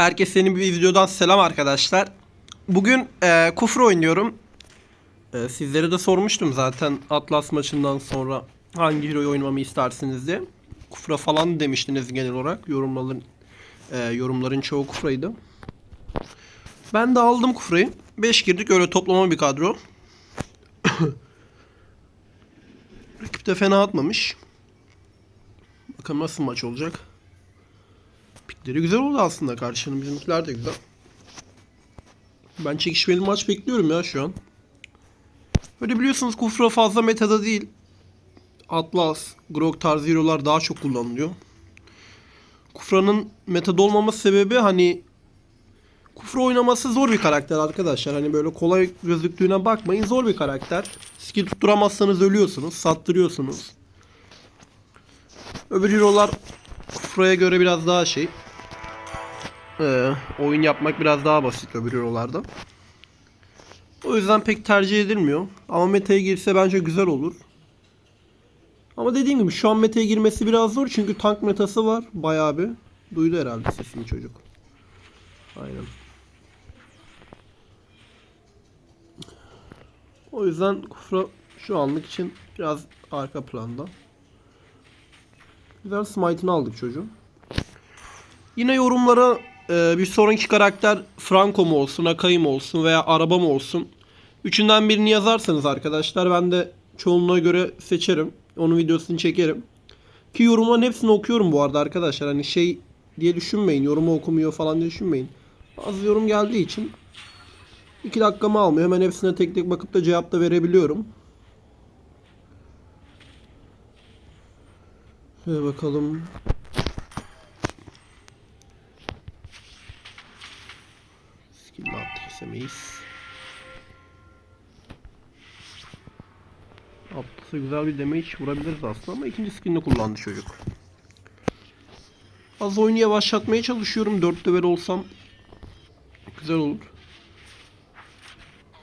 Herkese yeni bir videodan selam arkadaşlar. Bugün e, kufra oynuyorum. E, sizlere de sormuştum zaten Atlas maçından sonra hangi hero'yu oynamamı istersiniz diye. Kufra falan demiştiniz genel olarak. Yorumların e, yorumların çoğu kufraydı. Ben de aldım kufrayı. 5 girdik öyle toplama bir kadro. Rakip de fena atmamış. Bakalım nasıl maç olacak. Pikleri güzel oldu aslında karşının bizimkiler de güzel. Ben çekişmeli maç bekliyorum ya şu an. Öyle biliyorsunuz Kufra fazla metada değil. Atlas, Grok tarzı hero'lar daha çok kullanılıyor. Kufra'nın metada olmaması sebebi hani Kufra oynaması zor bir karakter arkadaşlar. Hani böyle kolay gözüktüğüne bakmayın. Zor bir karakter. Skill tutturamazsanız ölüyorsunuz. Sattırıyorsunuz. Öbür hero'lar Kufra'ya göre biraz daha şey. Ee, oyun yapmak biraz daha basit öbür hero'larda. O yüzden pek tercih edilmiyor. Ama meta'ya girse bence güzel olur. Ama dediğim gibi şu an meta'ya girmesi biraz zor çünkü tank metası var bayağı bir. Duydu herhalde sesini çocuk. Aynen. O yüzden Kufra şu anlık için biraz arka planda. Güzel smite'ını aldık çocuğun. Yine yorumlara e, bir sonraki karakter Franco mu olsun, Akai mi olsun veya araba mı olsun. Üçünden birini yazarsanız arkadaşlar ben de çoğunluğa göre seçerim. Onun videosunu çekerim. Ki yorumların hepsini okuyorum bu arada arkadaşlar. Hani şey diye düşünmeyin. Yorumu okumuyor falan diye düşünmeyin. Az yorum geldiği için 2 dakikamı almıyor. Hemen hepsine tek tek bakıp da cevap da verebiliyorum. Şöyle bakalım. Skill attı kesemeyiz. Atlısı güzel bir damage vurabiliriz aslında ama ikinci skillini kullandı çocuk. Az oyunu yavaşlatmaya çalışıyorum. 4 level olsam güzel olur.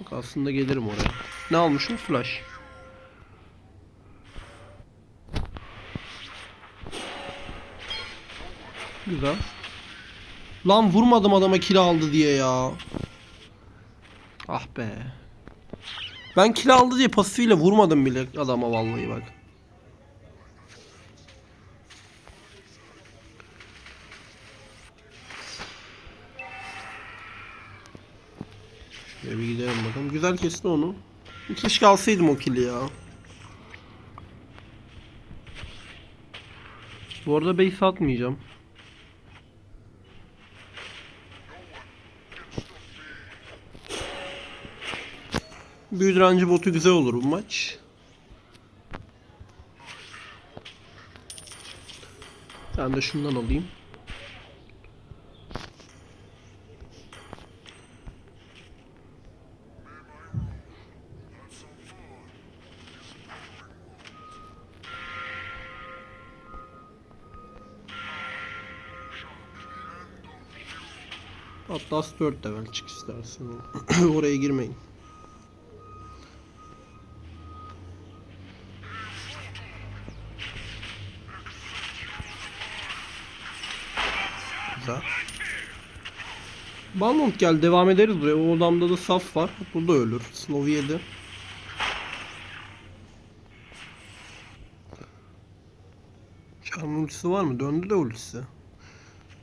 Bak aslında gelirim oraya. Ne almışım? Flash. Güzel. Lan vurmadım adama kill aldı diye ya. Ah be. Ben kill aldı diye pasifiyle vurmadım bile adama vallahi bak. Şöyle bir gidelim bakalım. Güzel kesti onu. Keşke alsaydım o kill'i ya. Bu arada base atmayacağım. Büyü direnci botu güzel olur bu maç. Ben de şundan alayım. Atlas 4 level çık istersen. Oraya girmeyin. Balmont gel devam ederiz buraya. O adamda da saf var. Burada ölür. Slow yedi. Charm ultisi var mı? Döndü de ultisi.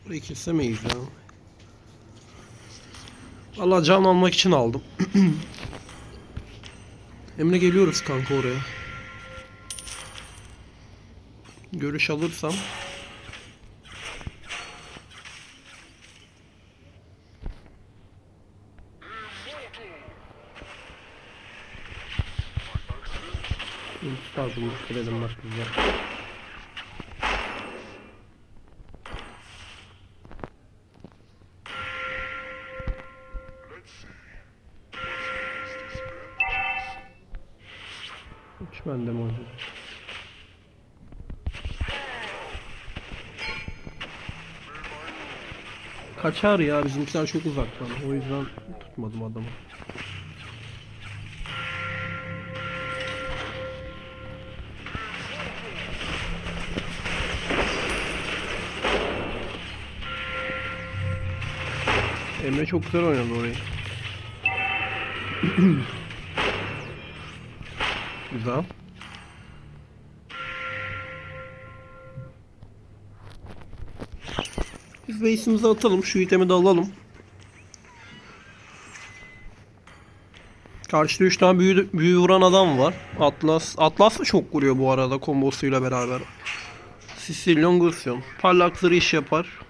Burayı kesemeyiz ya. Valla can almak için aldım. Emre geliyoruz kanka oraya. Görüş alırsam Pardon, kredim bak güzel. Üç? Kaçar ya bizimkiler çok uzaktan. O yüzden tutmadım adamı. Emre çok güzel oynadı orayı. güzel. Biz base'imizi atalım. Şu itemi de alalım. Karşıda 3 tane büyü, büyü vuran adam var. Atlas. Atlas da çok vuruyor bu arada kombosuyla beraber. Sicilian Gusion. Parlakları iş yapar.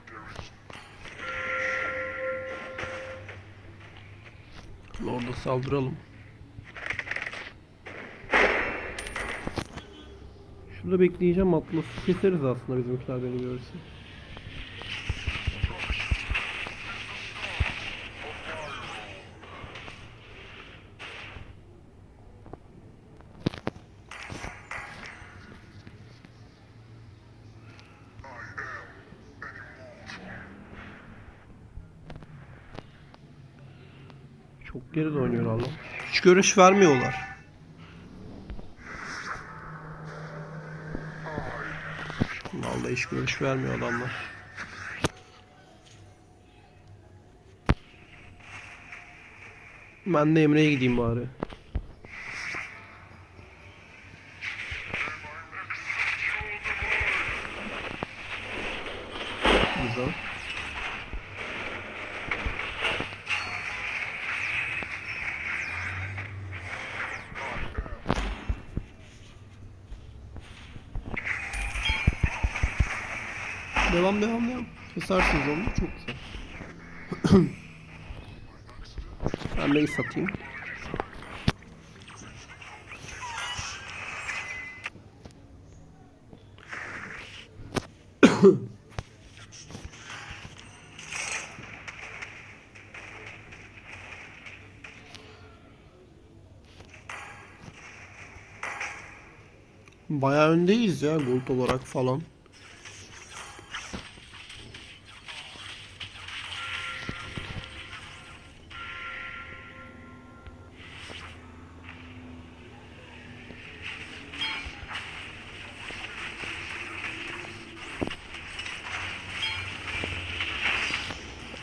Orada saldıralım. Şurada bekleyeceğim Atlas'ı keseriz aslında bizimkiler beni görürse. Çok geri de oynuyorlar lan. Hiç görüş vermiyorlar. Vallahi hiç görüş vermiyor adamlar. Ben de Emre'ye gideyim bari. Güzel. Devam devam devam. Kesersiniz onu. Çok güzel. ben neyi satayım? Bayağı öndeyiz ya gold olarak falan.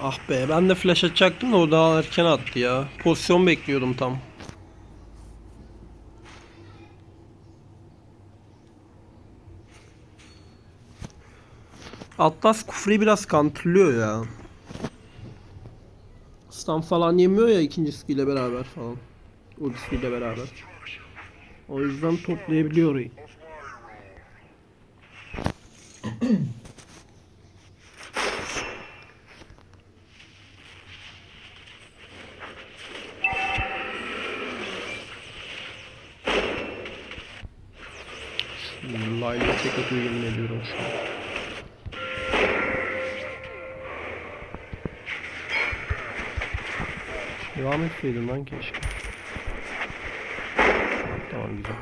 Ah be ben de flash atacaktım da o daha erken attı ya. Pozisyon bekliyordum tam. Atlas Kufri'yi biraz counterlıyor ya. Stun falan yemiyor ya ikinci skill beraber falan. Ultisiyle beraber. O yüzden toplayabiliyor atıyor yemin ediyorum şu an. Devam etseydin lan keşke. Tamam güzel.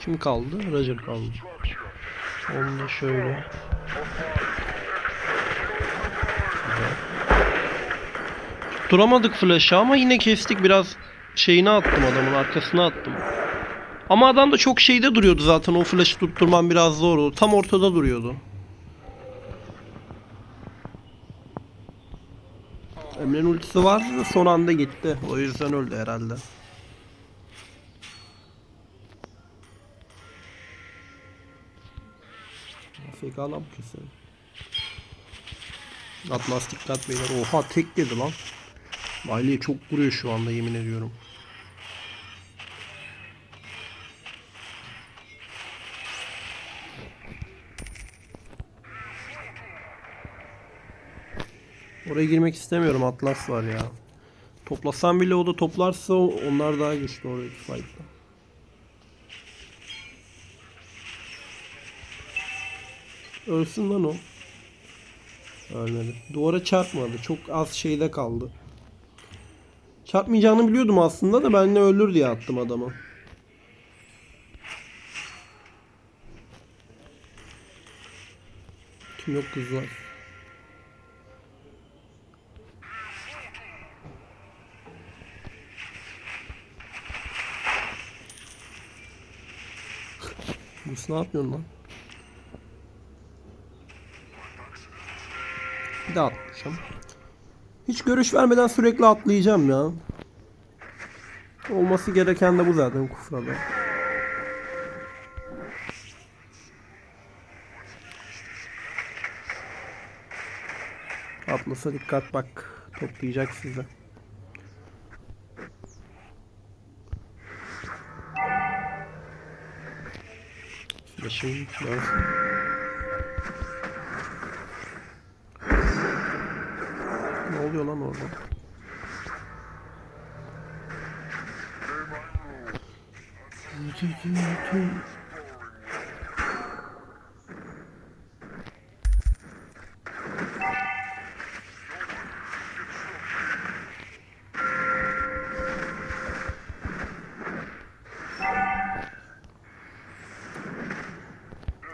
Kim kaldı? Roger kaldı. Onu da şöyle. Güzel. Tutturamadık flash'ı ama yine kestik biraz şeyini attım adamın arkasına attım. Ama adam da çok şeyde duruyordu zaten o flash'ı tutturman biraz zor oldu. Tam ortada duruyordu. Emre'nin ultisi var son anda gitti. O yüzden öldü herhalde. AFK lan bu kesin. Atlas dikkat beyler. Oha tek dedi lan. Miley çok vuruyor şu anda yemin ediyorum. Oraya girmek istemiyorum. Atlas var ya. Toplasam bile o da toplarsa onlar daha güçlü oradaki fight'ta. Ölsün lan o. Ölmedi. Duvara çarpmadı. Çok az şeyde kaldı. Çarpmayacağını biliyordum aslında da ben de ölür diye attım adama. Kim yok kızlar. Gus ne yapıyorsun lan? Bir daha atlayacağım. Hiç görüş vermeden sürekli atlayacağım ya. Olması gereken de bu zaten kufrada. Atlasa dikkat bak. Toplayacak sizi. Flash'ım dönsün. Ne oluyor lan orada?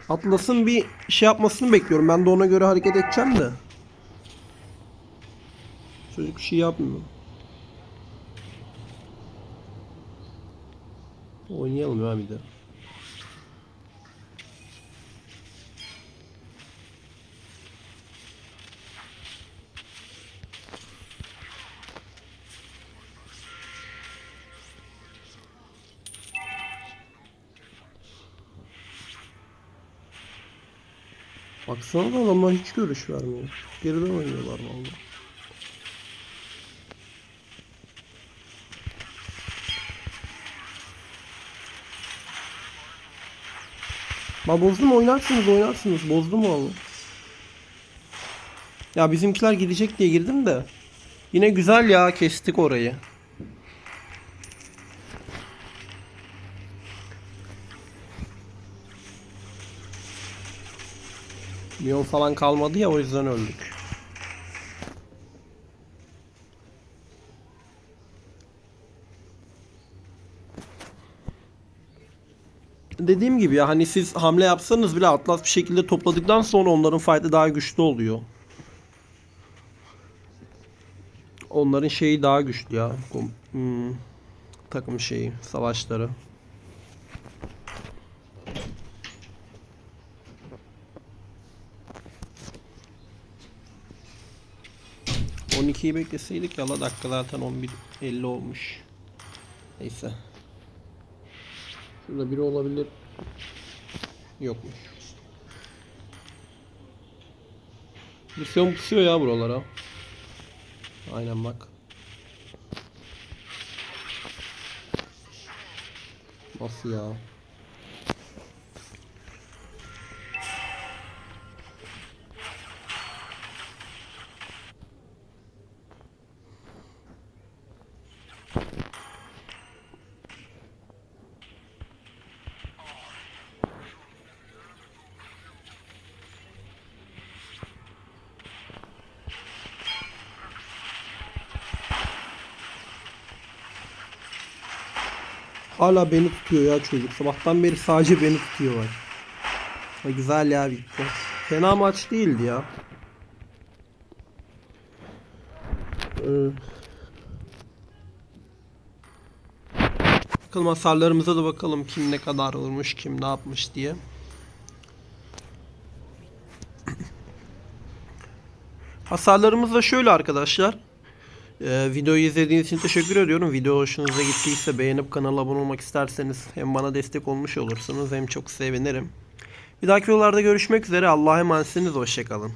Atlas'ın bir şey yapmasını bekliyorum. Ben de ona göre hareket edeceğim de. Çocuk bir şey yapmıyor. Oynayalım ya bir de. Baksana da adamlar hiç görüş vermiyor. Geriden oynuyorlar vallahi. Ma bozdum oynarsınız oynarsınız. Bozdum valla. Ya bizimkiler gidecek diye girdim de. Yine güzel ya kestik orayı. Milyon falan kalmadı ya o yüzden öldük. Dediğim gibi ya hani siz hamle yapsanız bile Atlas bir şekilde topladıktan sonra onların fight'ı daha güçlü oluyor. Onların şeyi daha güçlü ya. Hmm, takım şeyi, savaşları. ...12'yi bekleseydik yala dakika zaten 11.50 olmuş. Neyse. Şurada biri olabilir. Yokmuş. Misyon pusuyor ya buralara. Aynen bak. Nasıl ya? Hala beni tutuyor ya çocuk. Sabahtan beri sadece beni tutuyor bak. Ha, güzel ya bitti. Fena maç değildi ya. Ee, Bakalım hasarlarımıza da bakalım kim ne kadar vurmuş, kim ne yapmış diye. Hasarlarımız da şöyle arkadaşlar. Ee, videoyu izlediğiniz için teşekkür ediyorum. Video hoşunuza gittiyse beğenip kanala abone olmak isterseniz hem bana destek olmuş olursunuz hem çok sevinirim. Bir dahaki videolarda görüşmek üzere. Allah'a emanetsiniz. Hoşçakalın.